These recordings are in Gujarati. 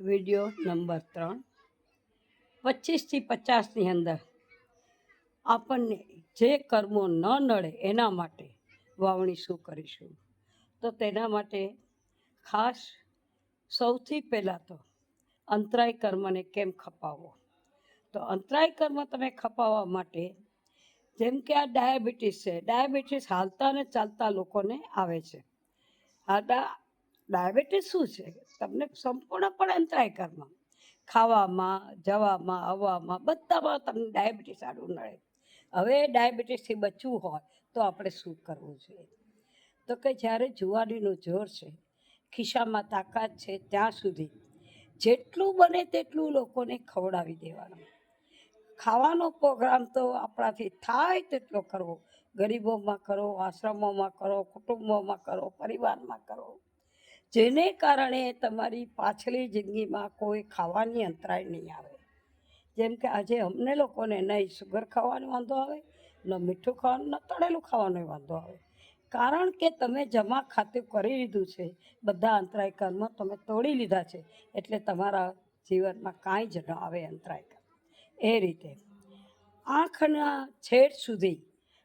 વીડિયો નંબર ત્રણ. પચીસથી પચાસની અંદર આપણને જે કર્મો ન નડે એના માટે વાવણી શું કરીશું? તો તેના માટે ખાસ સૌથી પહેલાં તો અંતરાય કર્મને કેમ ખપાવવો? તો અંતરાય કર્મ તમે ખપાવવા માટે જેમ કે આ ડાયાબિટીસ છે, ડાયાબિટીસ હાલતા અને ચાલતા લોકોને આવે છે. આ ડાયાબિટીસ શું છે? તમને સંપૂર્ણપણે અંતરાય કર્મ ખાવામાં, જવામાં, આવવામાં બધામાં તમને ડાયાબિટીસ આડું નડે હવે ડાયાબિટીસથી બચવું હોય તો આપણે શું કરવું જોઈએ? તો કે જ્યારે જુવાનીનું જોર છે, ખિસ્સામાં તાકાત છે, ત્યાં સુધી જેટલું બને તેટલું લોકોને ખવડાવી દેવાનું. ખાવાનો પ્રોગ્રામ તો આપણાથી થાય તેટલો કરવો. ગરીબોમાં કરો, આશ્રમોમાં કરો, કુટુંબોમાં કરો, પરિવારમાં કરો. જેને કારણે તમારી પાછલી જિંદગીમાં કોઈ ખાવાની અંતરાય નહીં આવે. જેમ કે આજે અમને લોકોને નહીં સુગર ખાવાનો વાંધો આવે, ન મીઠું ખાવાનું, ન તળેલું ખાવાનો વાંધો આવે. કારણ કે તમે જમા ખાતું કરી લીધું છે, બધા અંતરાય કર્મ તમે તોડી લીધા છે, એટલે તમારા જીવનમાં કાંઈ જ ન આવે અંતરાય કર્મ. એ રીતે આંખના છેડ સુધી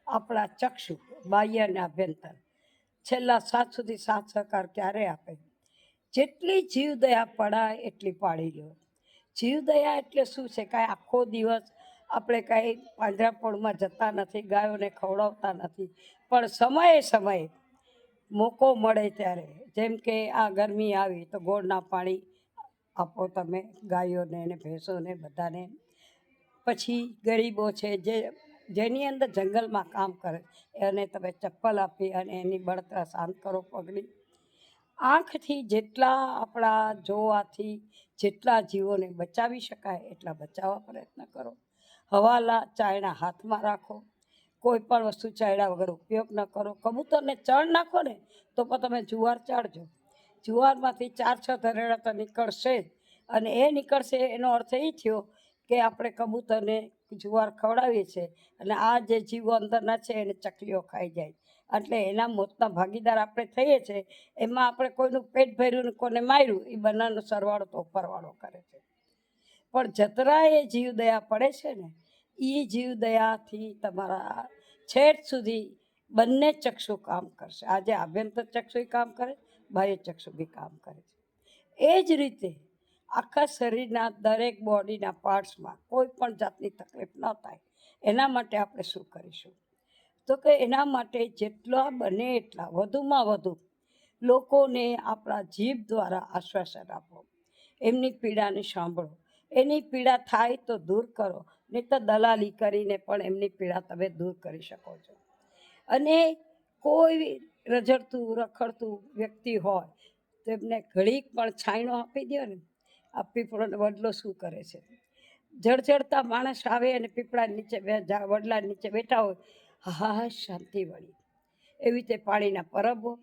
આપણા ચક્ષુ બાહ્ય અને આભ્યંતર છેલ્લા સાત સુધી સાથ સહકાર ક્યારે આપે? જેટલી જીવદયા પડાય એટલી પાડી લો. જીવદયા એટલે શું છે? કાંઈ આખો દિવસ આપણે કાંઈ પાંજરાપોળમાં જતા નથી, ગાયોને ખવડાવતા નથી. પણ સમયે સમયે મોકો મળે ત્યારે. જેમ કે આ ગરમી આવી તો ગોળના પાણી આપો તમે ગાયોને ને ભેંસોને બધાને. પછી ગરીબો છે જે જેની અંદર જંગલમાં કામ કરે, એને તમે ચપ્પલ આપી અને એની બળતરા શાંત કરો પગની. આંખથી જેટલા આપણા જોવાથી જેટલા જીવોને બચાવી શકાય એટલા બચાવવા પ્રયત્ન કરો. હવાલા ચાયણા હાથમાં રાખો. કોઈ પણ વસ્તુ ચાયડા વગર ઉપયોગ ન કરો. કબૂતરને ચણ નાખો ને તો પણ તમે જુવાર ચાળજો. જુવારમાંથી ચાર છ ધરેડા તો નીકળશે જ. અને એ નીકળશે એનો અર્થ એ થયો કે આપણે કબૂતરને જુવાર ખવડાવીએ છીએ અને આ જે જીવો અંદરના છે એને ચકલીઓ ખાઈ જાય. એટલે એના મોતના ભાગીદાર આપણે થઈએ છીએ એમાં આપણે કોઈનું પેટ ભર્યું ને કોને માર્યું એ બંનેનો સરવાળો તો ઉપરવાળો કરે છે. પણ જતરા એ જીવદયા પડે છે ને એ જીવદયાથી તમારા છેક સુધી બંને ચક્ષુ કામ કરશે. આજે આભ્યંતર ચક્ષુ કામ કરે, બાહ્ય ચક્ષુ બી કામ કરે છે. એ જ રીતે આખા શરીરના દરેક બોડીના પાર્ટ્સમાં કોઈ પણ જાતની તકલીફ ન થાય. એના માટે આપણે શું કરીશું? તો કે એના માટે જેટલા બને એટલા વધુમાં વધુ લોકોને આપણા જીભ દ્વારા આશ્વાસન આપો. એમની પીડાને સાંભળો. એની પીડા થાય તો દૂર કરો. નહીં તો દલાલી કરીને પણ એમની પીડા તમે દૂર કરી શકો છો. અને કોઈ રઝળતું રખડતું વ્યક્તિ હોય તો એમને ઘડીક પણ છાંયણો આપી દો ને. આ પીપળો વડલો શું કરે છે? જળજળતા માણસ આવે અને પીપળા નીચે વડલા નીચે બેઠા હોય, હા, શાંતિ વળી. એવી રીતે પાણીના પરબો.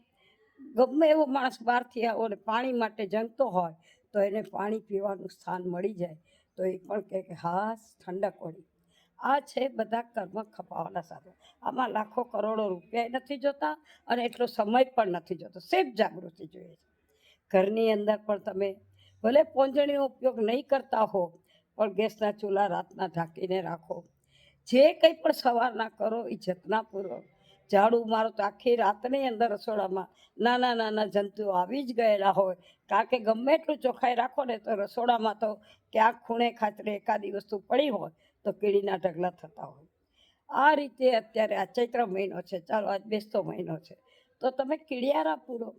ગમે એવો માણસ બહારથી આવો ને પાણી માટે જંગતો હોય, તો એને પાણી પીવાનું સ્થાન મળી જાય. તો એ પણ કહે કે હા ઠંડક વળી. આ છે બધા કર્મ ખપાવાના સાધન. આમાં લાખો કરોડો રૂપિયા નથી જોતા અને એટલો સમય પણ નથી જોતો. સેફ જાગૃતિ જોઈએ છે. ઘરની અંદર પણ તમે ભલે પોંજણીનો ઉપયોગ નહીં કરતા હો, પણ ગેસના ચૂલા રાતના ઢાંકીને રાખો. જે કંઈ પણ સવારના કરો એ જતનાપૂર્વક. ઝાડુ મારો તો આખી રાતની અંદર રસોડામાં નાના નાના જંતુઓ આવી જ ગયેલા હોય. કારણ કે ગમે એટલું ચોખ્ખાઈ રાખો ને તો રસોડામાં તો ક્યાંક ખૂણે ખાતરે એકાદી વસ્તુ પડી હોય તો કીડીના ઢગલા થતા હોય. આ રીતે અત્યારે આ ચૈત્ર મહિનો છે. ચાલો, આજ બેસતો મહિનો છે. તો તમે કીડિયારા પૂરો,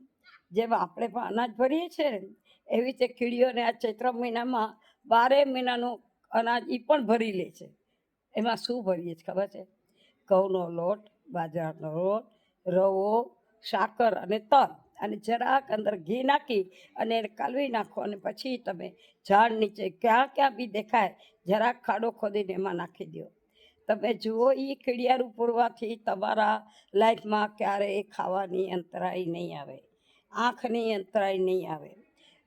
જેમ આપણે પણ અનાજ ભરીએ છીએ ને એવી રીતે કીડીઓને આ ચૈત્ર મહિનામાં બારે મહિનાનું અનાજ એ પણ ભરી લે છે. એમાં શું ભરીએ છે ખબર છે? ઘઉંનો લોટ, બાજરાનો લોટ, રવો, સાકર અને તલ. અને જરાક અંદર ઘી નાખી અને એને કાલવી નાખો અને પછી તમે ઝાડ નીચે ક્યાં ક્યાં બી દેખાય, જરાક ખાડો ખોદીને એમાં નાખી દો. તમે જુઓ એ કીડિયારું પૂરવાથી તમારા લાઈફમાં ક્યારેય ખાવાની અંતરાય નહીં આવે. આંખની અંતરાય નહીં આવે.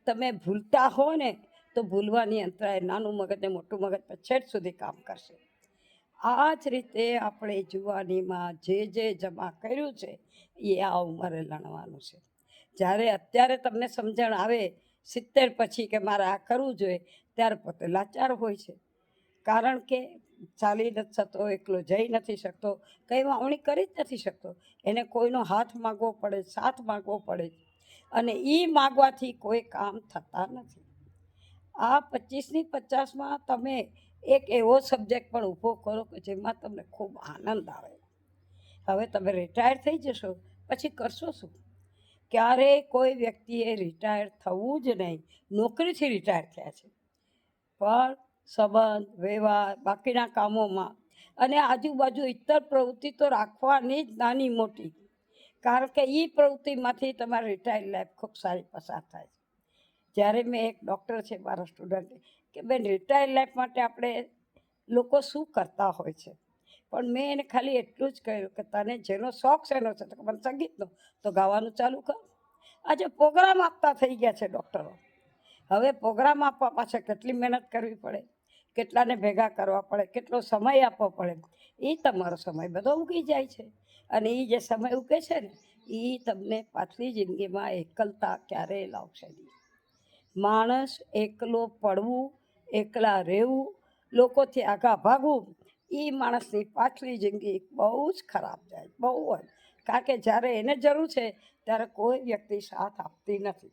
તમે ભૂલતા હો ને, તો ભૂલવાની અંતરાય નાનું મગજ ને મોટું મગજ પર છેટ સુધી કામ કરશે. આ જ રીતે આપણે જુવાનીમાં જે જે જમા કર્યું છે, એ આ ઉંમરે લણવાનું છે. જ્યારે અત્યારે તમને સમજણ આવે, સિત્તેર પછી કે મારે આ કરવું જોઈએ, ત્યારે પોતે લાચાર હોય છે. કારણ કે ચાલી નથી શકતો, એકલો જઈ નથી શકતો, કંઈ વાવણી કરી જ નથી શકતો. એને કોઈનો હાથ માગવો પડે, સાથ માગવો પડે અને એ માગવાથી કોઈ કામ થતા નથી. આ પચીસની પચાસમાં તમે એક એવો સબ્જેક્ટ પણ ઊભો કરો કે જેમાં તમને ખૂબ આનંદ આવે. હવે તમે રિટાયર થઈ જશો, પછી કરશો શું? ક્યારેય કોઈ વ્યક્તિએ રિટાયર થવું જ નહીં, નોકરીથી રિટાયર થયા છે. પણ સંબંધ, વ્યવહાર, બાકીના કામોમાં અને આજુબાજુ ઇતર પ્રવૃત્તિ તો રાખવાની જ નાની મોટી. કારણ કે એ પ્રવૃત્તિમાંથી તમારી રિટાયર્ડ લાઈફ ખૂબ સારી પસાર થાય છે. જ્યારે મેં એક ડૉક્ટર છે, મારા સ્ટુડન્ટ કે બેન રિટાયર લાઈફ માટે આપણે લોકો શું કરતા હોય છે? પણ મેં એને ખાલી એટલું જ કહ્યું કે તને જેનો શોખ છે એનો છે, તો મને સંગીતનો તો ગાવાનું ચાલુ કર. આજે પ્રોગ્રામ આપતા થઈ ગયા છે ડૉક્ટરો હવે પ્રોગ્રામ આપવા પાછળ કેટલી મહેનત કરવી પડે? કેટલાને ભેગા કરવા પડે? કેટલો સમય આપવો પડે? એ તમારો સમય બધો ઉગી જાય છે. અને એ જે સમય ઉગે છે ને એ તમને પાછલી જિંદગીમાં એકલતા ક્યારેય લાવશે નહીં. માણસ એકલો પડવું, એકલા રહેવું, લોકોથી આગા ભાગવું એ માણસની પાછલી જિંદગી બહુ જ ખરાબ જાય, બહુ જ. કારણ કે જ્યારે એને જરૂર છે, ત્યારે કોઈ વ્યક્તિ સાથ આપતી નથી.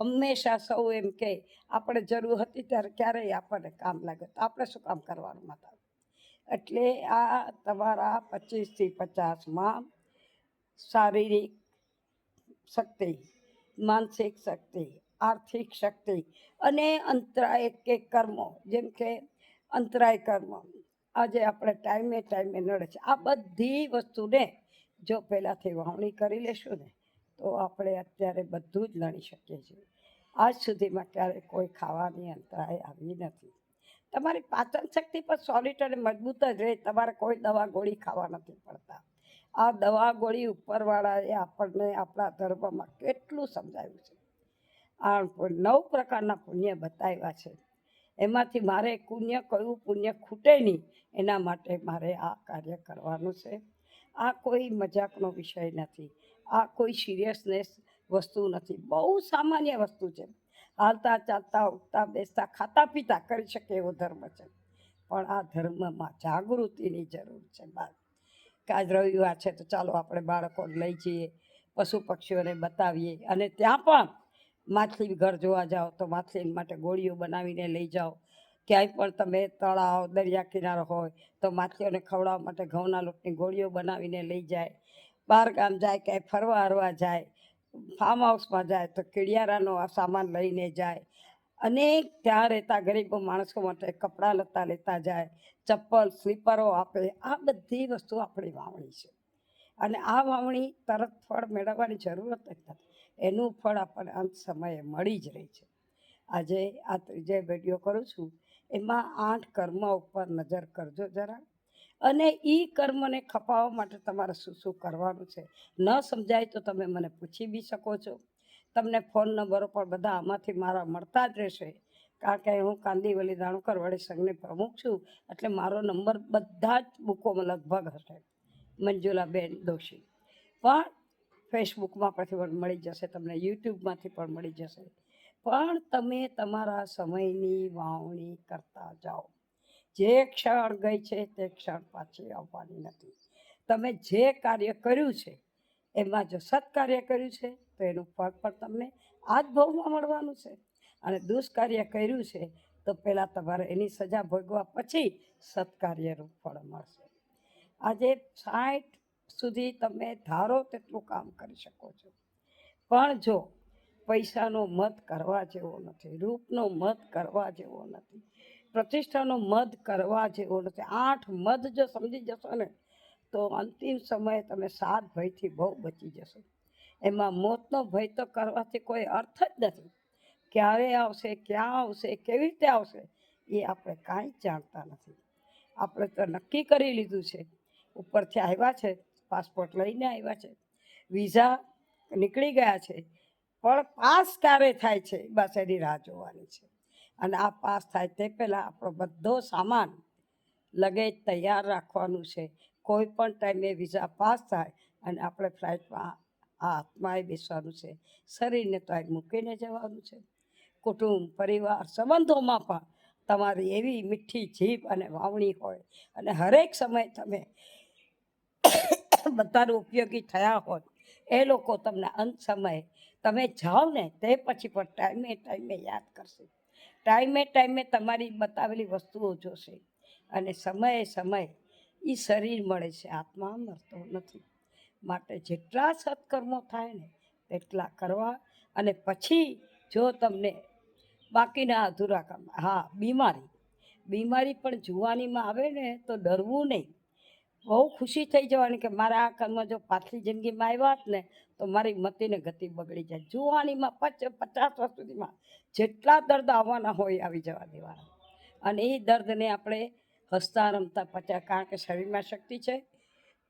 હંમેશા સૌ એમ કે, આપણે જરૂર હતી ત્યારે ક્યારેય આપણને કામ લાગે તો આપણે શું કામ કરવાનું હતા એટલે આ તમારા પચીસથી પચાસમાં શારીરિક શક્તિ, માનસિક શક્તિ, આર્થિક શક્તિ અને અંતરાય કે કર્મો, જેમ કે અંતરાય કર્મ. આજે આપણે ટાઈમે ટાઈમે નડે છે. આ બધી વસ્તુને જો પહેલાંથી વાવણી કરી લેશું ને, તો આપણે અત્યારે બધું જ લણી શકીએ છીએ. આજ સુધીમાં ક્યારેય કોઈ ખાવાની અંતરાય આવી નથી. તમારી પાચન શક્તિ પણ સોલિડ અને મજબૂત જ રહે. તમારે કોઈ દવા ગોળી ખાવા નથી પડતા. આ દવા ગોળી ઉપરવાળાએ આપણને આપણા ધર્મમાં કેટલું સમજાવ્યું છે. આ નવ પ્રકારના પુણ્ય બતાવ્યા છે. એમાંથી મારે પુણ્ય કયું? પુણ્ય ખૂટે નહીં. એના માટે મારે આ કાર્ય કરવાનું છે. આ કોઈ મજાકનો વિષય નથી. આ કોઈ સિરિયસનેસ વસ્તુ નથી. બહુ સામાન્ય વસ્તુ છે. હાલતા ચાલતા ઉઠતા બેસતા ખાતા પીતા કરી શકે એવો ધર્મ છે. પણ આ ધર્મમાં જાગૃતિની જરૂર છે બાળ. આજ રવિવાર છે તો ચાલો આપણે બાળકોને લઈ જઈએ, પશુ પક્ષીઓને બતાવીએ અને ત્યાં પણ માછલી ઘર જોવા જાઓ તો માછલી માટે ગોળીઓ બનાવીને લઈ જાઓ. ક્યાંય પણ તમે તળાવ, દરિયા કિનારો હોય તો માછલીઓને ખવડાવવા માટે ઘઉંના લોટની ગોળીઓ બનાવીને લઈ જાય. બહાર ગામ જાય, ક્યાંય ફરવા હરવા જાય ફાર્મ હાઉસમાં જાય તો કીડિયારાનો આ સામાન લઈને જાય. અને ત્યાં રહેતા ગરીબ માણસો માટે કપડાં લતા લેતા જાય, ચપ્પલ, સ્લીપરો આપે, આ બધી વસ્તુ આપણી વાવણી છે. અને આ વાવણી તરત ફળ મેળવવાની જરૂરત જ નથી. એનું ફળ આપણને અંત સમયે મળી જ રહી છે. આજે આ ત્રીજે વીડિયો કરું છું. એમાં આઠ કર્મ ઉપર નજર કરજો જરા. અને એ કર્મને ખપાવવા માટે તમારે શું શું કરવાનું છે? ન સમજાય તો તમે મને પૂછી બી શકો છો. તમને ફોન નંબરો પણ બધા આમાંથી મારા મળતા જ રહેશે. કારણ કે હું કાંદીવલી દાણુકર વડે સંઘની પ્રમુખ છું, એટલે મારો નંબર બધા જ બુકોમાં લગભગ હશે. મંજુલાબેન દોશી. પણ ફેસબુકમાં પણ મળી જશે, તમને યુટ્યુબમાંથી પણ મળી જશે. પણ તમે તમારા સમયની વાવણી કરતા જાઓ. જે ક્ષણ ગઈ છે તે ક્ષણ પાછી આવવાની નથી. તમે જે કાર્ય કર્યું છે, એમાં જો સત્કાર્ય કર્યું છે, તો એનું ફળ પણ તમને આ જ ભોગવા મળવાનું છે. અને દુષ્કાર્ય કર્યું છે, તો પહેલાં તમારે એની સજા ભોગવા પછી સત્કાર્યનું ફળ મળશે. આજે સાઠ સુધી તમે ધારો તેટલું કામ કરી શકો છો. પણ જો પૈસાનો મત કરવા જેવો નથી, રૂપનો મત કરવા જેવો નથી પ્રતિષ્ઠાનો મધ કરવા જેવો નથી. આઠ મધ જો સમજી જશો ને, તો અંતિમ સમયે તમે સાત ભયથી બહુ બચી જશો. એમાં મોતનો ભય તો કરવાથી કોઈ અર્થ જ નથી. ક્યારે આવશે, ક્યાં આવશે, કેવી રીતે આવશે, એ આપણે કાંઈ જાણતા નથી. આપણે તો નક્કી કરી લીધું છે. ઉપરથી આવ્યા છે, પાસપોર્ટ લઈને આવ્યા છે. વિઝા નીકળી ગયા છે. પણ પાસ ક્યારે થાય છે? બસ એની રાહ જોવાની છે. અને આ પાસ થાય તે પહેલાં આપણો બધો સામાન લગેજ તૈયાર રાખવાનું છે. કોઈ પણ ટાઈમે વિઝા પાસ થાય અને આપણે ફ્લાઇટમાં આ આત્માએ બેસવાનું છે. શરીરને તો મૂકીને જવાનું છે. કુટુંબ, પરિવાર, સંબંધોમાં પણ તમારી એવી મીઠી જીભ અને વાવણી હોય અને હરેક સમય તમે બધાનો ઉપયોગી થયા હોય એ લોકો તમને અંત સમયે તમે જાઓ ને તે પછી પણ ટાઈમે ટાઈમે યાદ કરશે. ટાઈમે ટાઈમે તમારી બતાવેલી વસ્તુઓ જોશે. અને સમયે સમયે એ શરીર મળે છે. આત્મા મળતો નથી. માટે જેટલા સત્કર્મો થાય ને તેટલા કરવા અને પછી જો તમને બાકીના અધૂરા કામ, હા, બીમારી. બીમારી પણ જુવાનીમાં આવે ને તો ડરવું નહીં. બહુ ખુશી થઈ જવાની કે મારા આ કર્મ જો પાછલી જિંદગીમાં આવ્યા હોત ને, તો મારી મતીને ગતિ બગડી જાય. જુવાનીમાં પચ, પચાસ વર્ષ સુધીમાં જેટલા દર્દ આવવાના હોય આવી જવા દેવાના. અને એ દર્દને આપણે હસતા, રમતા, પચ્યા, કારણ કે શરીરમાં શક્તિ છે,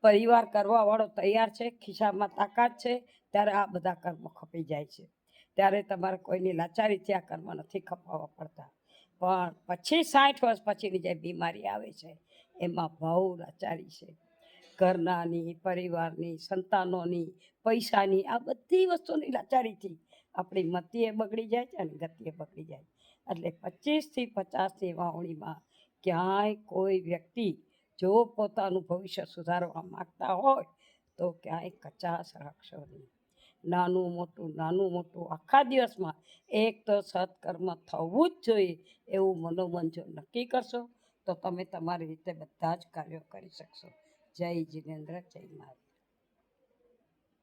પરિવાર કરવાવાળો તૈયાર છે, ખિસ્સામાં તાકાત છે, ત્યારે આ બધા કર્મો ખપી જાય છે. ત્યારે તમારે કોઈની લાચારીથી આ કર્મ નથી ખપાવવા પડતા. પણ પછી સાઠ વર્ષ પછીની જે બીમારી આવે છે એમાં ભાવ લાચારી છે. ઘરનાની, પરિવારની, સંતાનોની, પૈસાની, આ બધી વસ્તુની લાચારીથી આપણી મતીએ બગડી જાય છે અને ગતિએ બગડી જાય એટલે પચીસથી પચાસની વાવણીમાં ક્યાંય કોઈ વ્યક્તિ જો પોતાનું ભવિષ્ય સુધારવા માગતા હોય તો ક્યાંય કચાશ રાખશો નહીં. નાનું મોટું નાનું મોટું આખા દિવસમાં એક તો સત્કર્મ થવું જ જોઈએ એવું મનોમન નક્કી કરશો. તો તમે તમારી રીતે બધા જ કાર્યો કરી શકશો. જય જિનેન્દ્ર જય મહારાજ